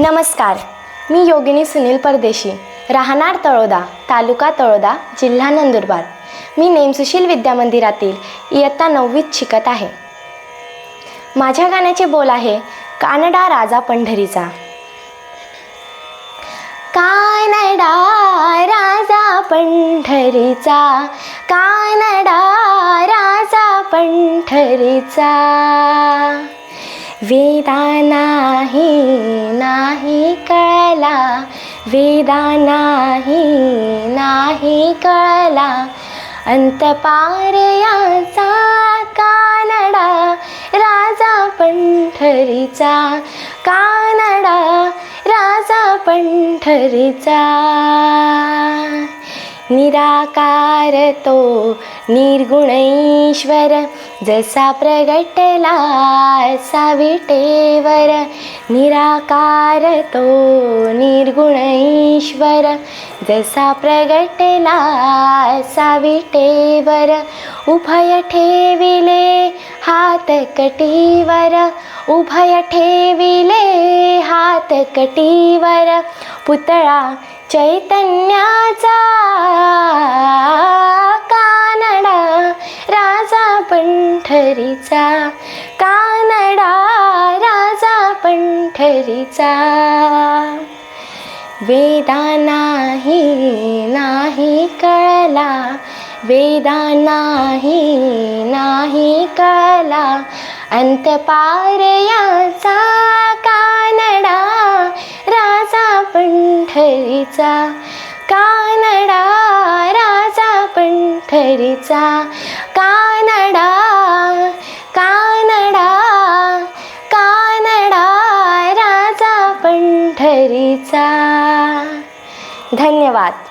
नमस्कार. मी योगिनी सुनील परदेशी. राहणार तळोदा तालुका तळोदा जिल्हा नंदुरबार. मी नेमसुशील विद्यामंदिरातील इयत्ता नववीत शिकत आहे. माझ्या गाण्याचे बोल आहे कानडा राजा पंढरीचा. कानडा राजा पंढरीचा. कानडा राजा पंढरीचा. वेदा नाही नाही कळला. वेदा नाही नाही कळला. अंतपार याचा कानडा राजा पंढरीचा कानडा राजा पंढरीचा. निराकार तो निर्गुणेश्वर जसा प्रगटला साविटेवर निराकार तो निर्गुणेश्वर जसा प्रगटला साविटेवर उभय ठेविले हात कटीवर. उभय ठेविले हात कटीवर पुतळा चैतन्याचा. पंढरीचा कानडा राजा पंढरीचा. वेदा नाही नाही कळला वेदा नाही नाही कळला. अंतपार याचा कानडा राजा पंढरीचा. कानडा राजा पंढरीचा. राजा धन्यवाद.